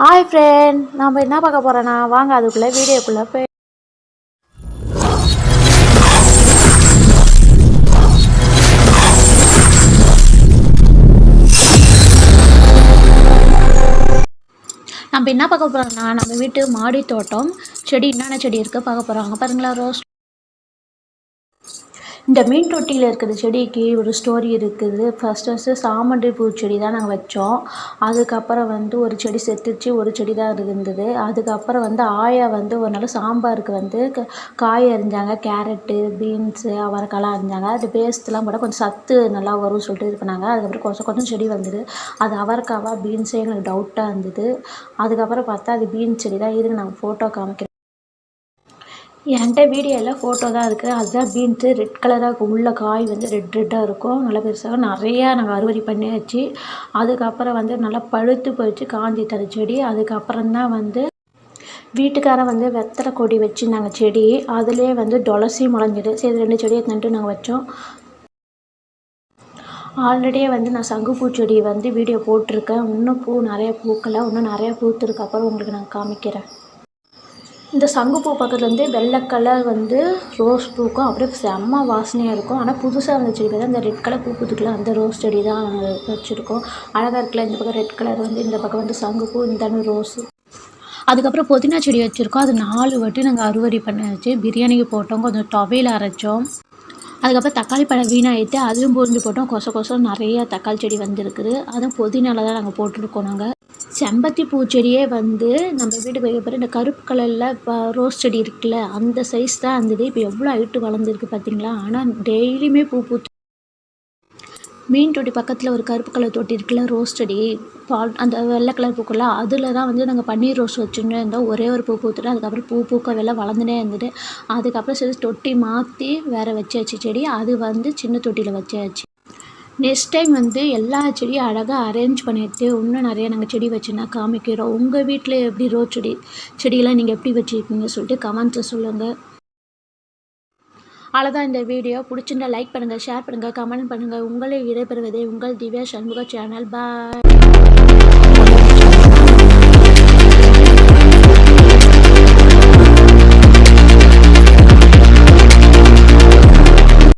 Hi friend நம்ம என்ன பார்க்க போகிறோன்னா வாங்க அதுக்குள்ளே வீடியோக்குள்ளே போய் நம்ம என்ன பார்க்க போகிறோம்னா நம்ம வீட்டு மாடி தோட்டம் செடி என்னென்ன செடி இருக்குது பார்க்க போகிறாங்க பாருங்களா ரோஸ் இந்த மீன் தொட்டியில் இருக்கிற செடிக்கு ஒரு ஸ்டோரி இருக்குது. ஃபஸ்ட்டு ஃபஸ்ட்டு சாமந்தி பூச்செடி தான் நாங்கள் வச்சோம். அதுக்கப்புறம் வந்து ஒரு செடி செத்துச்சு ஒரு செடி தான் இருந்தது. அதுக்கப்புறம் வந்து ஆயா வந்து ஒரு நாள் சாம்பாருக்கு வந்து க காய் அரிஞ்சாங்க கேரட்டு பீன்ஸு அவரைக்காலாம் அரிஞ்சாங்க. அது பேஸ்ட்லாம் போட்டால் கொஞ்சம் சத்து நல்லா வரும்னு சொல்லிட்டு இது பண்ணாங்க. அதுக்கப்புறம் கொஞ்சம் கொஞ்சம் செடி வந்தது. அது அவரைக்காவா பீன்ஸே எங்களுக்கு டவுட்டாக இருந்தது. அதுக்கப்புறம் பார்த்தா அது பீன்ஸ் செடி தான். இருக்குது நாங்கள் ஃபோட்டோ காமிக்கிறோம் என்கிட்ட வீடியோவில் ஃபோட்டோ தான் இருக்குது அதுதான் பீன்ஸு ரெட் கலராக இருக்கும் உள்ள காய் வந்து ரெட் ரெட்டாக இருக்கும். நல்லா பெருசாக நிறையா நாங்கள் அறுவடை பண்ணியாச்சு. அதுக்கப்புறம் வந்து நல்லா பழுத்து போயிடுச்சு. காஞ்சி தர செடி. அதுக்கப்புறம் தான் வந்து வீட்டுக்காரன் வந்து வெத்தலை கொடி வச்சுருந்தாங்க செடி. அதுலேயே வந்து துளசி முளைஞ்சிது. சரி ரெண்டு செடியை தந்துட்டு நாங்கள் வச்சோம். ஆல்ரெடியே வந்து நான் சங்குப்பூ செடி வந்து வீடியோ போட்டிருக்கேன். இன்னும் பூ நிறைய பூக்கலை இன்னும் நிறையா பூத்துருக்கு. அப்புறம் உங்களுக்கு நான் காமிக்கிறேன். இந்த சங்குப்பூ பக்கத்தில் வந்து வெள்ளை கலர் வந்து ரோஸ் பூக்கும். அப்படியே செம்ம வாசனையாக இருக்கும். ஆனால் புதுசாக இருந்த செடி பார்த்தா இந்த ரெட் கலர் பூ பூத்துக்குள்ள அந்த ரோஸ் செடி தான் வச்சுருக்கோம். அழகாக இருக்கல இந்த பக்கம் ரெட் கலர் வந்து இந்த பக்கம் வந்து சங்குப்பூ இந்த ரோஸு அதுக்கப்புறம் புதினா செடி வச்சுருக்கோம். அது நாலு வாட்டி நாங்கள் அறுவடை பண்ணியாச்சு பிரியாணிக்கு போட்டோம் கொஞ்சம் துவையில் அரைச்சோம். அதுக்கப்புறம் தக்காளி பழம் வீணாகிட்டு அதுவும் புரிஞ்சு போட்டோம். கொச கொசம் நிறைய தக்காளி செடி வந்துருக்குது. அதுவும் புதினால தான் நாங்கள் போட்டிருக்கோம் நாங்கள் செம்பருத்தி பூச்செடியே வந்து நம்ம வீடு வைக்க இந்த கருப்பு கலரில் இப்போ ரோஸ் செடி இருக்குல்ல அந்த சைஸ் தான் இருந்தது இப்போ எவ்வளோ ஹைட்டு வளர்ந்துருக்கு பார்த்தீங்களா? ஆனால் டெய்லியுமே பூ பூத்து மீன் தொட்டி பக்கத்தில் ஒரு கருப்பு கலர் தொட்டி இருக்குல்ல ரோஸ் செடி பால் அந்த வெள்ளை கலர் பூக்குள்ள அதில் தான் வந்து நாங்கள் பன்னீர் ரோஸ் வச்சுன்னு இருந்தோம். ஒரே ஒரு பூ பூத்துட்டு அதுக்கப்புறம் பூ பூக்க வெள்ளை வளர்ந்துனே இருந்துட்டு அதுக்கப்புறம் சரி தொட்டி மாற்றி வேறு வச்சாச்சு செடி. அது வந்து சின்ன தொட்டியில் வச்சாச்சு. நெக்ஸ்ட் டைம் வந்து எல்லா செடியும் அழகாக அரேஞ்ச் பண்ணிட்டு இன்னும் நிறைய நாங்கள் செடி வச்சுன்னா காமிக்கிறோம். உங்கள் வீட்டில் எப்படி ரோஸ் செடி செடியெல்லாம் நீங்கள் எப்படி வச்சுருக்கீங்க சொல்லிட்டு கமெண்ட்ஸை சொல்லுங்கள் அவ்வளோதான் இந்த வீடியோ பிடிச்சிருந்தா லைக் பண்ணுங்கள் ஷேர் பண்ணுங்கள் கமெண்ட் பண்ணுங்கள் உங்களை இடைபெறுவதே உங்கள் திவ்யா சண்முக சேனல் பாய்